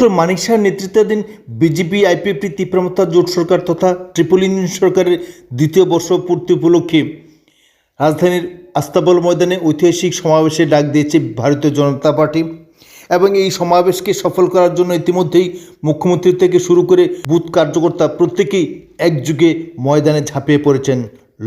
Doctor মানিক শাহের নেতৃত্বাধীন BJP, IPFT তীব্রমতা জোট সরকার তথা ট্রিপল ইঞ্জিন সরকারের দ্বিতীয় বর্ষ পূর্তি উপলক্ষে রাজধানীর আস্তাবল ময়দানে ঐতিহাসিক সমাবেশে ডাক দিয়েছে ভারতীয় জনতা পার্টি এবং এই সমাবেশকে সফল করার জন্য ইতিমধ্যেই মুখ্যমন্ত্রী থেকে শুরু করে বুথ কার্যকর্তা প্রত্যেকেই একযুগে ময়দানে ঝাঁপিয়ে পড়েছেন।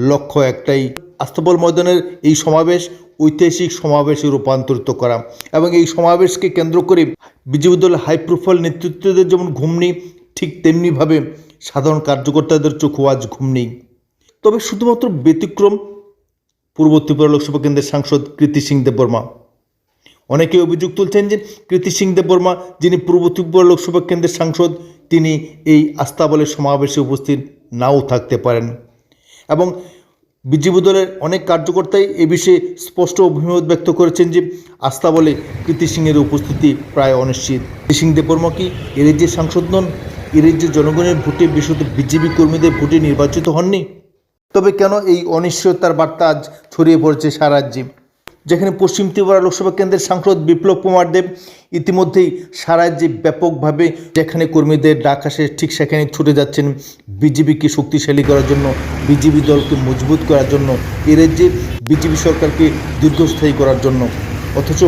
লক্ষ্য একটাই, আস্তাবল ময়দানের এই সমাবেশ ঐতিহাসিক সমাবেশে রূপান্তরিত করা এবং এই সমাবেশকে কেন্দ্র করে বিজেপি দল হাই প্রোফাইল নেতৃত্বদের যেমন ঘুম নেই ঠিক তেমনিভাবে সাধারণ কার্যকর্তাদের চোখও আজ ঘুম নেই তবে শুধুমাত্র ব্যতিক্রম, পূর্ব ত্রিপুরা লোকসভা কেন্দ্রের সাংসদ কৃতি সিং দেববর্মা অনেকে অভিযোগ তুলছেন যে কৃতি সিং দেববর্মা যিনি পূর্ব ত্রিপুরা লোকসভা কেন্দ্রের সাংসদ, তিনি এই আস্তাবলের সমাবেশে উপস্থিত নাও থাকতে পারেন। এবং বিজেপি দলের অনেক কার্যকর্তাই এ বিষয়ে স্পষ্ট অভিমত ব্যক্ত করেছেন যে আস্থা আস্তাবলে কীর্তি সিংয়ের উপস্থিতি প্রায় অনিশ্চিত। কীর্তি সিং দেববর্মা কি এ রাজ্যের সাংসদ নন? এ রাজ্যের জনগণের ভোটে বিশুদ্ধ বিজেপি কর্মীদের ভোটে নির্বাচিত হননি? তবে কেন এই অনিশ্চয়তার বার্তা আজ ছড়িয়ে পড়েছে সারা রাজ্যে? যেখানে পশ্চিম ত্রিপুরা লোকসভা কেন্দ্রের সাংসদ বিপ্লব কুমার দেব ইতিমধ্যেই সারা রাজ্যে ব্যাপকভাবে যেখানে কর্মীদের ডাক আসে, ঠিক সেখানে ছুটে যাচ্ছেন বিজেপিকে শক্তিশালী করার জন্য, বিজেপি দলকে মজবুত করার জন্য, এ রাজ্যে বিজেপি সরকারকে দীর্ঘস্থায়ী করার জন্য। অথচ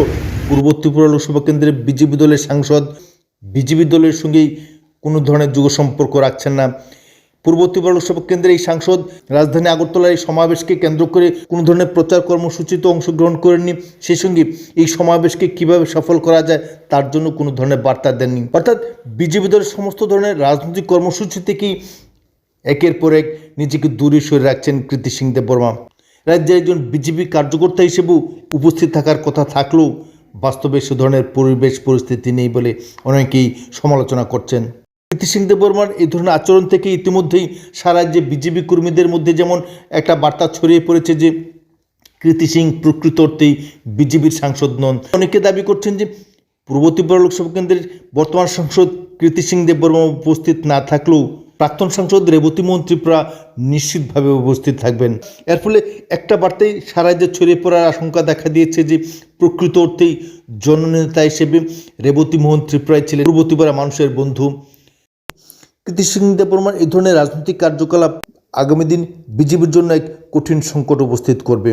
পূর্ব ত্রিপুরা লোকসভা কেন্দ্রের বিজেপি দলের সাংসদ, বিজেপি দলের সঙ্গেই কোনো ধরনের যুগ সম্পর্ক রাখছেন না। পূর্ব ত্রিপুরা লোকসভা কেন্দ্রের এই সাংসদ রাজধানী আগরতলার এই সমাবেশকে কেন্দ্র করে কোনো ধরনের প্রচার কর্মসূচিতে অংশগ্রহণ করেননি। সেই সঙ্গে এই সমাবেশকে কীভাবে সফল করা যায় তার জন্য কোনো ধরনের বার্তা দেননি। অর্থাৎ বিজেপি দলের সমস্ত ধরনের রাজনৈতিক কর্মসূচি থেকেই একের পর এক নিজেকে দূরে সরে রাখছেন কৃতি সিং দেববর্মা রাজ্যের একজন বিজেপি কার্যকর্তা হিসেবেও উপস্থিত থাকার কথা থাকলেও বাস্তবে সে ধরনের পরিবেশ পরিস্থিতি নেই বলে অনেকেই সমালোচনা করছেন। কৃতি সিং দেববর্মার এই ধরনের আচরণ থেকে ইতিমধ্যেই সারা রাজ্যে বিজেপি কর্মীদের মধ্যে যেমন একটা বার্তা ছড়িয়ে পড়েছে যে, কৃতি সিং প্রকৃত অর্থেই বিজেপির সাংসদ নন। অনেকে দাবি করছেন যে পূর্ব ত্রিপুরা লোকসভা কেন্দ্রের বর্তমান সাংসদ কৃতি সিং দেববর্মা উপস্থিত না থাকলেও প্রাক্তন সাংসদ রেবতী মোহন ত্রিপুরা নিশ্চিতভাবে উপস্থিত থাকবেন। এর ফলে একটা বার্তাই সারা রাজ্যে ছড়িয়ে পড়ার আশঙ্কা দেখা দিয়েছে যে প্রকৃত অর্থেই জননেতা হিসেবে রেবতী মোহন ত্রিপুরায় ছিলেন। পূর্ব ত্রিপুরা মানুষের বন্ধু কৃতি বর্মার এই ধরনের রাজনৈতিক কার্যকলাপ আগামী দিন বিজেপির জন্য এক কঠিন সংকট উপস্থিত করবে।